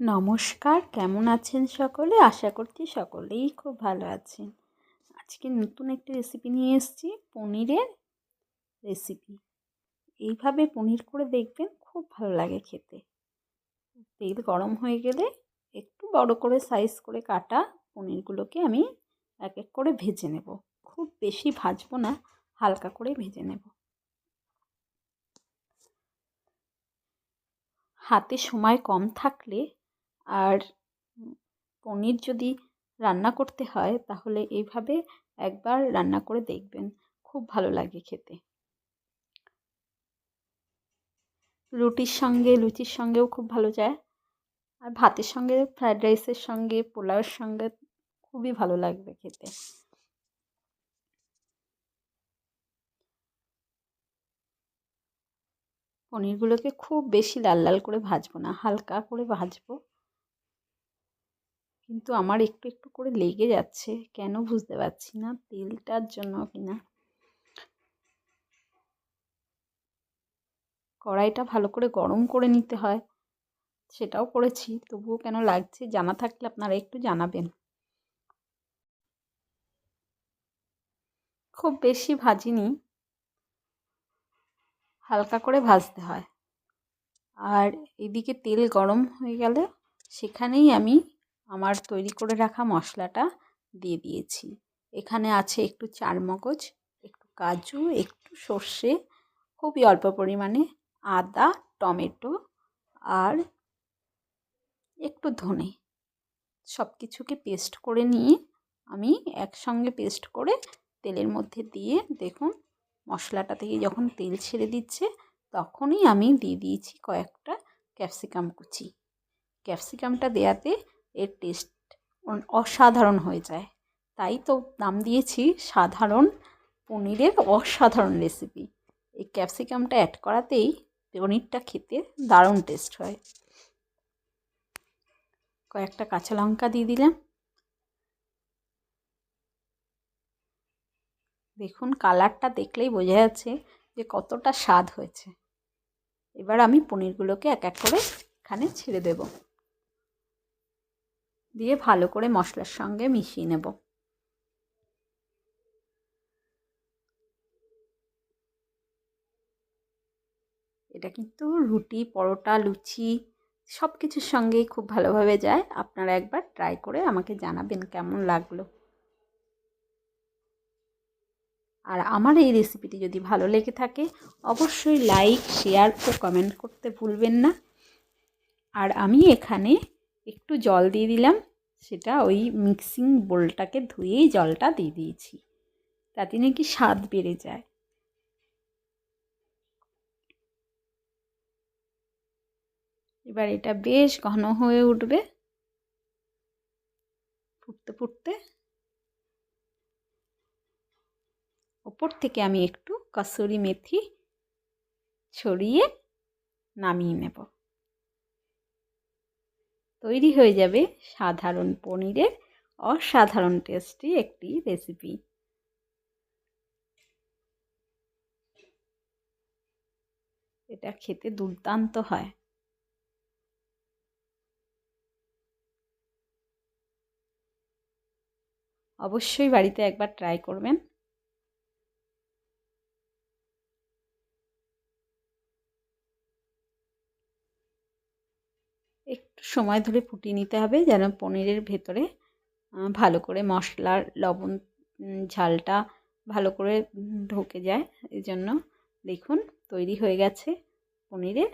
নমস্কার, কেমন আছেন সকলে? আশা করছি সকলেই খুব ভালো আছেন। আজকে নতুন একটি রেসিপি নিয়ে এসেছি, পনিরের রেসিপি এইভাবে পনির করে দেখবেন খুব ভালো লাগে খেতে। তেল গরম হয়ে গেলে একটু বড় করে সাইজ করে কাটা পনিরগুলোকে আমি এক এক করে ভেজে নেব। খুব বেশি ভাজবো না, হালকা করে ভেজে নেব। হাতে সময় কম থাকলে আর পনির যদি রান্না করতে হয়, তাহলে এইভাবে একবার রান্না করে দেখবেন। খুব ভালো লাগে খেতে। রুটির সঙ্গে, লুচির সঙ্গেও খুব ভালো যায়। আর ভাতের সঙ্গে ফ্রায়েড রাইসের সঙ্গে, পোলাওয়ের সঙ্গে খুবই ভালো লাগবে খেতে। পনিরগুলোকে খুব বেশি লাল লাল করে ভাজবো না, হালকা করে ভাজবো। কিন্তু আমার একটু একটু করে লেগে যাচ্ছে। কেন বুঝতে পারছি না তেলটার জন্য কিনা। কড়াইটা ভালো করে গরম করে নিতে হয়। সেটাও করেছি, তবুও কেন লাগছে জানা থাকলে আপনারা একটু জানাবেন। খুব বেশি ভাজিনি। হালকা করে ভাজতে হয়। আর এদিকে তেল গরম হয়ে গেলে সেখানেই আমি আমার তৈরি করে রাখা মশলাটা দিয়ে দিয়েছি। এখানে আছে একটু চারমগজ, একটু কাজু, একটু সর্ষে, খুবই অল্প পরিমাণে আদা, টমেটো আর একটু ধনে। সব কিছুকে পেস্ট করে নিয়ে আমি একসঙ্গে পেস্ট করে তেলের মধ্যে দিয়ে দেখুন মশলাটা থেকে যখন তেল ছেড়ে দিচ্ছে তখনই আমি দিয়ে দিয়েছি কয়েকটা ক্যাপসিকাম কুচি। ক্যাপসিকামটা দেওয়াতে এর টেস্ট অসাধারণ হয়ে যায়। তাই তো নাম দিয়েছি সাধারণ পনিরের অসাধারণ রেসিপি এই ক্যাপসিকামটা অ্যাড করাতেই পনিরটা খেতে দারুণ টেস্ট হয়। কয়েকটা কাঁচা লঙ্কা দিয়ে দিলাম। দেখুন কালারটা দেখলেই বোঝা যাচ্ছে যে কতটা স্বাদ হয়েছে। এবার আমি পনিরগুলোকে এক এক করে এখানে ছেড়ে দেব। দিয়ে ভালো করে মশলার সঙ্গে মিশিয়ে নেব। এটা কিন্তু রুটি, পরোটা, লুচি সব কিছুর সঙ্গেই খুব ভালোভাবে যায়। আপনারা একবার ট্রাই করে আমাকে জানাবেন কেমন লাগল। আর আমার এই রেসিপিটি যদি ভালো লেগে থাকে, অবশ্যই লাইক, শেয়ার ও কমেন্ট করতে ভুলবেন না। আর আমি এখানে একটু জল দিয়ে দিলাম। সেটা ওই মিক্সিং বোলটাকে ধুয়েই জলটা দিয়ে দিয়েছি। তাতে নাকি স্বাদ বেড়ে যায়। এবার এটা বেশ ঘন হয়ে উঠবে। ফুটতে ফুটতে ওপর থেকে আমি একটু কসুরি মেথি ছড়িয়ে নামিয়ে নেব। তৈরি হয়ে যাবে সাধারণ পনিরের অসাধারণ টেস্টি একটি রেসিপি এটা খেতে দুর্দান্ত হয়। অবশ্যই বাড়িতে একবার ট্রাই করবেন একটু সময় ধরে ফুটিয়ে নিতে হবে যেন পনিরের ভেতরে ভালো করে মশলার লবণ ঝালটা ভালো করে ঢোকে যায়। এই জন্য দেখুন, তৈরি হয়ে গেছে পনিরের